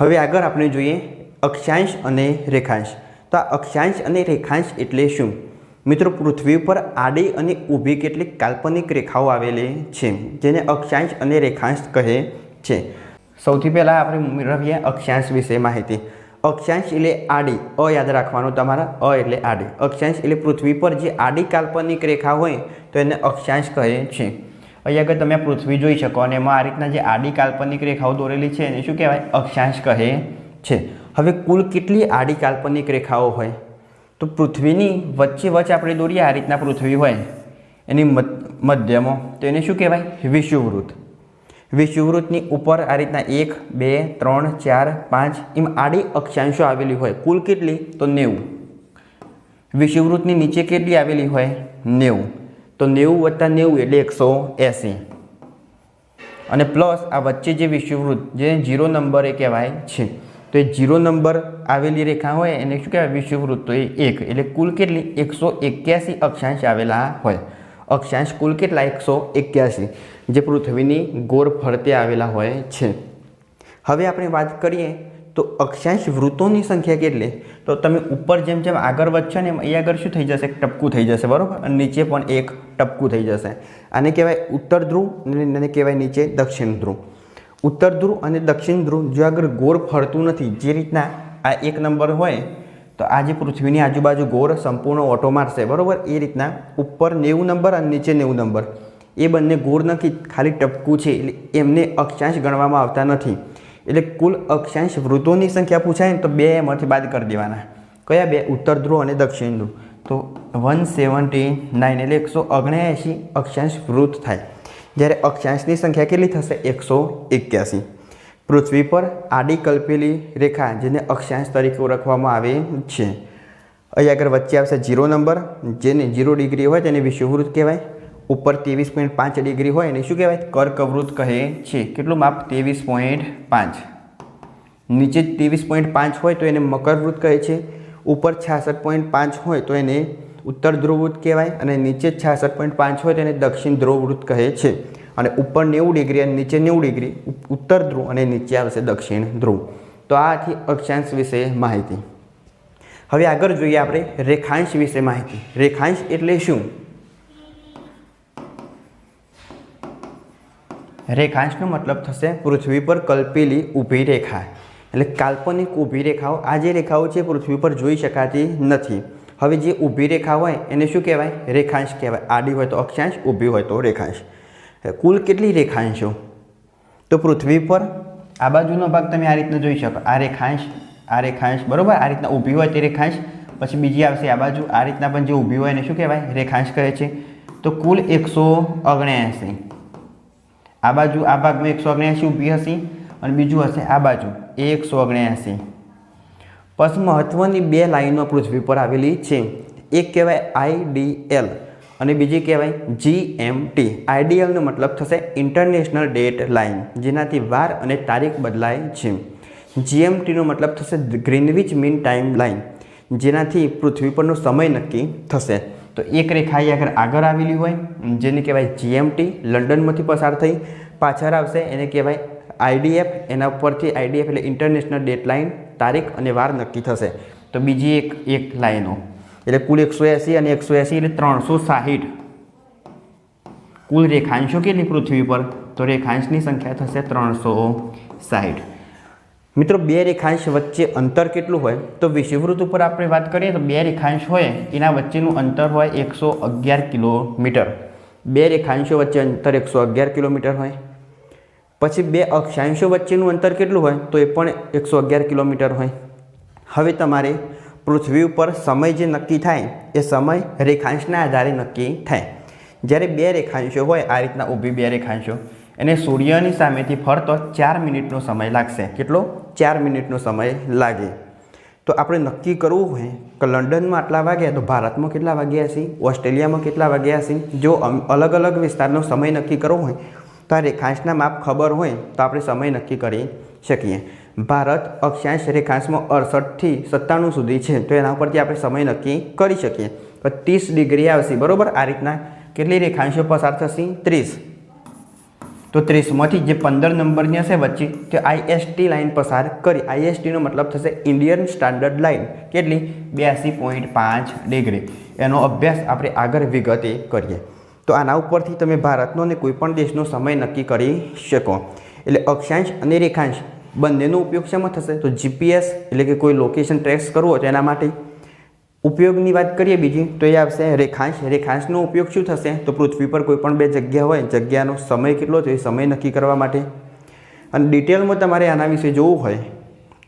હવે આગળ આપણે જોઈએ અક્ષાંશ અને રેખાંશ. તો આ અક્ષાંશ અને રેખાંશ એટલે શું? મિત્રો, પૃથ્વી પર આડી અને ઊભી કેટલીક કાલ્પનિક રેખાઓ આવેલી છે, જેને અક્ષાંશ અને રેખાંશ કહે છે. સૌથી પહેલાં આપણે મેળવીએ અક્ષાંશ વિશે માહિતી. અક્ષાંશ એટલે આડી, અ યાદ રાખવાનું તમારા, અ એટલે આડી. અક્ષાંશ એટલે પૃથ્વી પર જે આડી કાલ્પનિક રેખા હોય, તો એને અક્ષાંશ કહે છે. અહીં આગળ તમે પૃથ્વી જોઈ શકો અને એમાં આ રીતના જે આડી કાલ્પનિક રેખાઓ દોરેલી છે એને શું કહેવાય? અક્ષાંશ કહે છે. હવે કુલ કેટલી આડી કાલ્પનિક રેખાઓ હોય? તો પૃથ્વીની વચ્ચે વચ્ચે આપણે દોરીએ આ રીતના પૃથ્વી હોય એની મધ્યમાં, તો એને શું કહેવાય? વિષુવવૃત્ત. વિષુવવૃત્તની ઉપર આ રીતના એક, બે, ત્રણ, ચાર, પાંચ એમ આડી અક્ષાંશો આવેલી હોય. કુલ કેટલી? તો નેવું. વિષુવવૃત્તની નીચે કેટલી આવેલી હોય? નેવું. તો નેવું વત્તા નેવું એટલે એકસો એંસી. અને પ્લસ આ વચ્ચે જે વિષુવવૃત્ત, જે જીરો નંબરે કહેવાય છે. તો એ જીરો નંબર આવેલી રેખા હોય, એને શું કહેવાય? વિષુવવૃત્ત. તો એ એક. એટલે કુલ કેટલી? એકસો એક્યાસી અક્ષાંશ આવેલા હોય. અક્ષાંશ કુલ કેટલા? એકસો એક્યાસી. જે પૃથ્વીની ગોળ ફરતે આવેલા હોય છે. હવે આપણે વાત કરીએ તો અક્ષાંશ વૃત્તોની સંખ્યા કેટલી? તો તમે ઉપર જેમ જેમ આગળ વધશો ને એમ અહીં આગળ શું થઈ જશે? ટપકું થઈ જશે, બરાબર? અને નીચે પણ એક ટપકું થઈ જશે. આને કહેવાય ઉત્તર ધ્રુવ અને કહેવાય નીચે દક્ષિણ ધ્રુવ. ઉત્તર ધ્રુવ અને દક્ષિણ ધ્રુવ જો આગળ ગોળ ફરતું નથી, જે રીતના આ એક નંબર હોય, તો આ જે પૃથ્વીની આજુબાજુ ગોળ સંપૂર્ણ ઓટો મારશે, બરાબર? એ રીતના ઉપર નેવું નંબર અને નીચે નેવું નંબર. એ બંને ગોળ નથી, ખાલી ટપકું છે, એટલે એમને અક્ષાંશ ગણવામાં આવતા નથી. એટલે કુલ અક્ષાંશ વૃત્તોની સંખ્યા પૂછાય ને તો બે એમાંથી બાદ કરી દેવાના. કયા બે? ઉત્તર ધ્રુવ અને દક્ષિણ ધ્રુવ. તો વન સેવન્ટી નાઇન એટલે એકસો ઓગણએંશી અક્ષાંશ વૃત્ત થાય. જ્યારે અક્ષાંશની સંખ્યા કેટલી થશે? એકસો એક્યાસી. પૃથ્વી પર આડી કલ્પેલી રેખા જેને અક્ષાંશ તરીકે ઓળખવામાં આવે છે. અહીં આગળ વચ્ચે આવશે જીરો નંબર. જેને જીરો ડિગ્રી હોય તેને વિષુવવૃત્ત કહેવાય. ઉપર ત્રેવીસ પોઈન્ટ પાંચ ડિગ્રી હોય એને શું કહેવાય? કર્કવૃત કહે છે. કેટલું માપ? ત્રેવીસ પોઈન્ટ પાંચ. નીચે ત્રેવીસ પોઈન્ટ પાંચ હોય તો એને મકરવૃત કહે છે. ઉપર છાસઠ પોઈન્ટ પાંચ હોય તો એને ઉત્તર ધ્રુવવૃત કહેવાય અને નીચે છાસઠ પોઈન્ટ પાંચ હોય તો એને દક્ષિણ ધ્રુવવૃત્ત કહે છે. અને ઉપર નેવું ડિગ્રી અને નીચે નેવું ડિગ્રી ઉત્તર ધ્રુવ અને નીચે આવશે દક્ષિણ ધ્રુવ. તો આથી અક્ષાંશ વિશે માહિતી. હવે આગળ જોઈએ આપણે રેખાંશ વિશે માહિતી. રેખાંશ એટલે શું? રેખાંશનો મતલબ થશે પૃથ્વી પર કલ્પેલી ઊભી રેખા. એટલે કાલ્પનિક ઊભી રેખાઓ, આ જે રેખાઓ છે પૃથ્વી પર જોઈ શકાતી નથી. હવે જે ઊભી રેખા હોય એને શું કહેવાય? રેખાંશ કહેવાય. આડી હોય તો અક્ષાંશ, ઊભી હોય તો રેખાંશ. કુલ કેટલી રેખાંશો? તો પૃથ્વી પર આ બાજુનો ભાગ તમે આ રીતના જોઈ શકો. આ રેખાંશ આ રેખાંશ, બરાબર? આ રીતના ઊભી હોય તે રેખાંશ. પછી બીજી આવશે આ બાજુ. આ રીતના પણ જે ઊભી હોય એને શું કહેવાય? રેખાંશ કહે છે. તો કુલ એકસો ઓગણએંસી. આ બાજુ આ ભાગમાં એકસો ઓગણ્યાસી ઊભી હશે અને બીજું હશે આ બાજુ એ એકસો ઓગણ્યાસી પછી મહત્ત્વની બે લાઈનો પૃથ્વી પર આવેલી છે. એક કહેવાય આઈડીએલ અને બીજી કહેવાય જીએમટી આઈડીએલનો મતલબ થશે ઇન્ટરનેશનલ ડેટ લાઇન જેનાથી વાર અને તારીખ બદલાય છે. જીએમટીનો મતલબ થશે ગ્રીનવિચ મીન ટાઈમ લાઇન જેનાથી પૃથ્વી પરનો સમય નક્કી થશે. તો એક રેખા અહીં આગળ આગળ આવેલી હોય જેને કહેવાય જીએમટી લંડનમાંથી પસાર થઈ પાછળ આવશે, એને કહેવાય આઈડીએફ એના ઉપરથી આઈડીએફ એટલે ઇન્ટરનેશનલ ડેટ લાઇન તારીખ અને વાર નક્કી થશે. તો બીજી એક એક લાઈનો. એટલે કુલ એકસો એંસી અને એકસો એંસી એટલે ત્રણસો સાહીઠ. કુલ રેખાંશો કેટલી પૃથ્વી પર તો રેખાંશની સંખ્યા થશે ત્રણસો સાહીઠ. મિત્રો, બે રેખાંશ વચ્ચે અંતર કેટલું હોય? તો વિષુવવૃત્ત ઉપર આપણે વાત કરીએ તો બે રેખાંશ હોય, એના વચ્ચેનું અંતર હોય એકસો અગિયાર કિલોમીટર. બે રેખાંશો વચ્ચે અંતર એકસો અગિયાર કિલોમીટર હોય. પછી બે અક્ષાંશો વચ્ચેનું અંતર કેટલું હોય? તો એ પણ એકસો અગિયાર કિલોમીટર હોય. હવે તમારે પૃથ્વી ઉપર સમય જે નક્કી થાય, એ સમય રેખાંશના આધારે નક્કી થાય. જ્યારે બે રેખાંશો હોય, આ રીતના ઊભી બે રેખાંશો. એને સૂર્યની સામેથી ફરતો ચાર મિનિટનો સમય લાગશે. કેટલો? ચાર મિનિટનો સમય લાગે. તો આપણે નક્કી કરવું હોય કે લંડનમાં આટલા વાગ્યા, તો ભારતમાં કેટલા વાગ્યા હશે? ઓસ્ટ્રેલિયામાં કેટલા વાગ્યા હશે? જો અલગ અલગ વિસ્તારનો સમય નક્કી કરવો હોય, તો આ રેખાંશના માપ ખબર હોય, તો આપણે સમય નક્કી કરી શકીએ. ભારત અક્ષાંશ રેખાંશમાં અડસઠથી સત્તાણું સુધી છે, તો એના ઉપરથી આપણે સમય નક્કી કરી શકીએ. તો ત્રીસ ડિગ્રી આવશે, બરાબર? આ રીતના કેટલી રેખાંશો પસાર થશે? ત્રીસ. તો ત્રીસમાંથી જે પંદર નંબરની હશે વચ્ચે, તે આઈએસટી લાઇન પસાર કરી. આઈએસટીનો મતલબ થશે ઇન્ડિયન સ્ટાન્ડર્ડ લાઇન કેટલી? બ્યાસી પોઈન્ટ પાંચ ડિગ્રી. એનો અભ્યાસ આપણે આગળ વિગતે કરીએ. તો આના ઉપરથી તમે ભારતનો અને કોઈપણ દેશનો સમય નક્કી કરી શકો. એટલે અક્ષાંશ અને રેખાંશ બંનેનો ઉપયોગ શેમાં થશે? તો જીપીએસ એટલે કે કોઈ લોકેશન ટ્રેક્સ કરવો હોય તો એના માટે ઉપયોગની વાત કરીએ બીજી, તો એ આવશે રેખાંશ. રેખાંશનો ઉપયોગ શું થશે? તો પૃથ્વી પર કોઈ પણ બે જગ્યા હોય, જગ્યાનો સમય કેટલો છે એ સમય નક્કી કરવા માટે. અને ડિટેલમાં તમારે આના વિશે જોવું હોય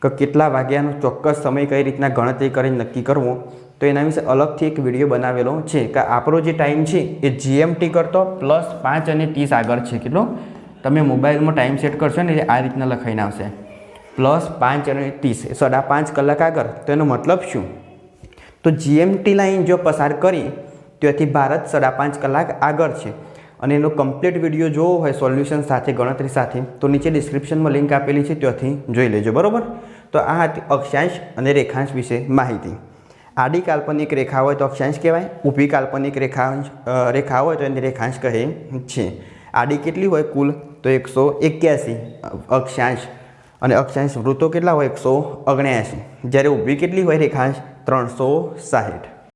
કે કેટલા વાગ્યાનો ચોક્કસ સમય કઈ રીતના ગણતરી કરીને નક્કી કરવો, તો એના વિશે અલગથી એક વીડિયો બનાવેલો છે કે આપણો જે ટાઈમ છે એ જીએમટી કરતો પ્લસ પાંચ અને ત્રીસ આગળ છે. કેટલો? તમે મોબાઈલમાં ટાઈમ સેટ કરશો ને એટલે આ રીતના લખાઈને આવશે. પ્લસ પાંચ અને ત્રીસ. સાડા પાંચ કલાક આગળ. તો એનો મતલબ શું? તો જીએમટી લાઈન જો પસાર કરી ત્યાંથી ભારત સાડા પાંચ કલાક આગળ છે. અને એનો કમ્પ્લીટ વીડિયો જોવો હોય સોલ્યુશન સાથે, ગણતરી સાથે, તો નીચે ડિસ્ક્રિપ્શનમાં લિંક આપેલી છે, ત્યાંથી જોઈ લેજો, બરાબર? તો આ હતી અક્ષાંશ અને રેખાંશ વિશે માહિતી. આડી કાલ્પનિક રેખા હોય તો અક્ષાંશ કહેવાય, ઊભી કાલ્પનિક રેખાંશ રેખા હોય તો એને રેખાંશ કહે છે. આડી કેટલી હોય કુલ? તો એકસો એક્યાસી, અક્ષાંશ. અને અક્ષાંશ વૃત્તો કેટલા હોય? એકસો ઓગણ્યાસી. જ્યારે ઊભી કેટલી હોય રેખાંશ? ત્રણસો સાહીઠ.